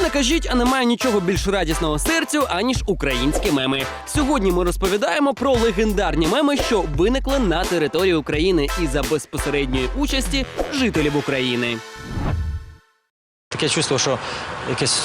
Що не кажіть, а немає нічого більш радісного серцю, аніж українські меми. Сьогодні ми розповідаємо про легендарні меми, що виникли на території України і за безпосередньої участі жителів України. Таке чувство, що якесь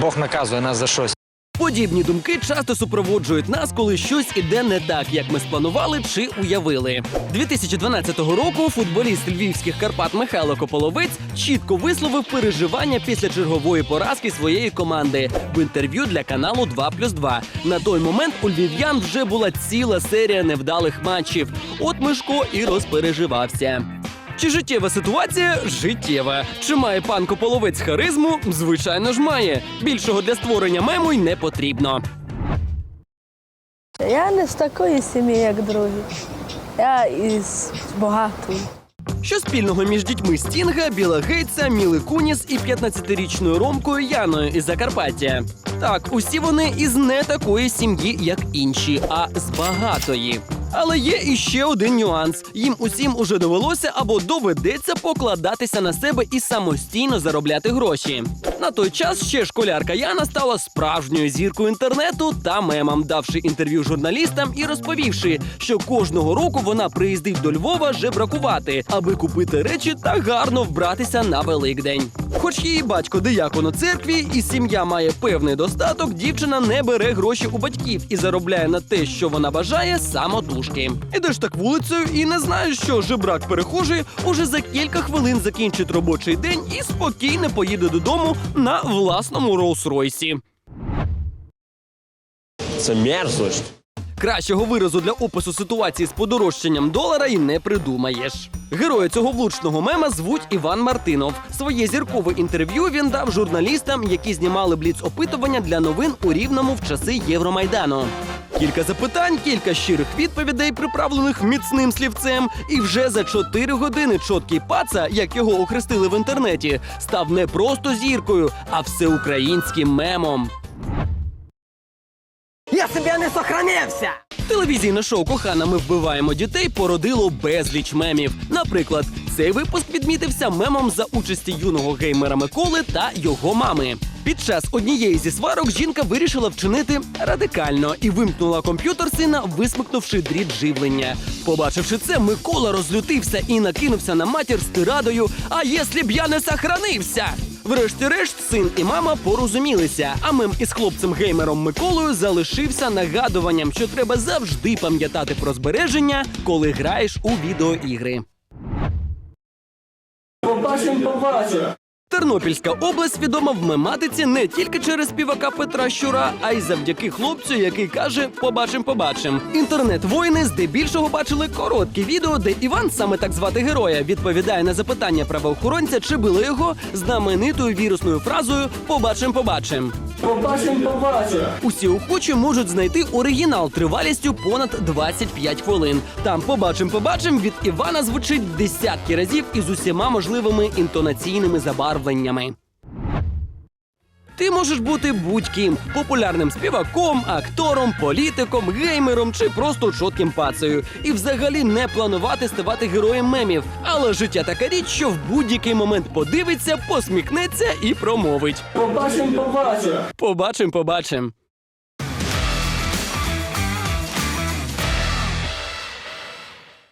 Бог наказує нас за щось. Подібні думки часто супроводжують нас, коли щось іде не так, як ми спланували чи уявили. 2012 року футболіст львівських Карпат Михайло Кополовець чітко висловив переживання після чергової поразки своєї команди в інтерв'ю для каналу 2+,2. На той момент у львів'ян вже була ціла серія невдалих матчів. От Мишко і розпереживався. Чи життєва ситуація життєва? Чи має пан Кополовець харизму? Звичайно ж має. Більшого для створення мему й не потрібно. Я не з такої сім'ї, як другі. Я із багатої. Що спільного між дітьми Стінга, Біла Гейтса, Міли Куніс і 15-річною Ромкою Яною із Закарпаття? Так, усі вони із не такої сім'ї, як інші, а з багатої. Але є іще один нюанс: їм усім уже довелося або доведеться покладатися на себе і самостійно заробляти гроші. На той час ще школярка Яна стала справжньою зіркою інтернету та мемом, давши інтерв'ю журналістам і розповівши, що кожного року вона приїздить до Львова жебракувати, аби купити речі та гарно вбратися на Великдень. Хоч її батько диякон у церкві і сім'я має певний достаток, дівчина не бере гроші у батьків і заробляє на те, що вона бажає, самотужки. Ідеш так вулицею і не знаєш, що жебрак перехожий уже за кілька хвилин закінчить робочий день і спокійно поїде додому на власному Роллс-Ройсі. Це мерзость. Кращого виразу для опису ситуації з подорожчанням долара й не придумаєш. Героя цього влучного мема звуть Іван Мартинов. Своє зіркове інтерв'ю він дав журналістам, які знімали бліц опитування для новин у рівному в часи Євромайдану. Кілька запитань, кілька щирих відповідей, приправлених міцним слівцем, і вже за 4 години чоткий паца, як його охрестили в інтернеті, став не просто зіркою, а всеукраїнським мемом. Я себе не сохранився! Телевізійне шоу Кохана ми вбиваємо дітей породило безліч мемів. Наприклад, цей випуск відмітився мемом за участі юного геймера Миколи та його мами. Під час однієї зі сварок жінка вирішила вчинити радикально і вимкнула комп'ютер сина, висмикнувши дріт живлення. Побачивши це, Микола розлютився і накинувся на матір з тирадою. А якщо б я не сохранився? Врешті-решт, син і мама порозумілися, а мем із хлопцем-геймером Миколою залишився нагадуванням, що треба завжди пам'ятати про збереження, коли граєш у відеоігри. Побачим, побачим! Тернопільська область відома в мематиці не тільки через співака Петра Щура, а й завдяки хлопцю, який каже Побачим, побачим. Інтернет-воїни здебільшого бачили короткі відео, де Іван, саме так звати героя, відповідає на запитання правоохоронця, чи били його знаменитою вірусною фразою Побачим, побачим. Побачим, побачим! Усі охочі можуть знайти оригінал тривалістю понад 25 хвилин. Там побачим, побачим від Івана звучить десятки разів із усіма можливими інтонаційними забарвленнями. Ти можеш бути будь-ким популярним співаком, актором, політиком, геймером чи просто чотким пацею. І взагалі не планувати ставати героєм мемів. Але життя така річ, що в будь-який момент подивиться, посміхнеться і промовить. Побачим, побачим! Побачим, побачим.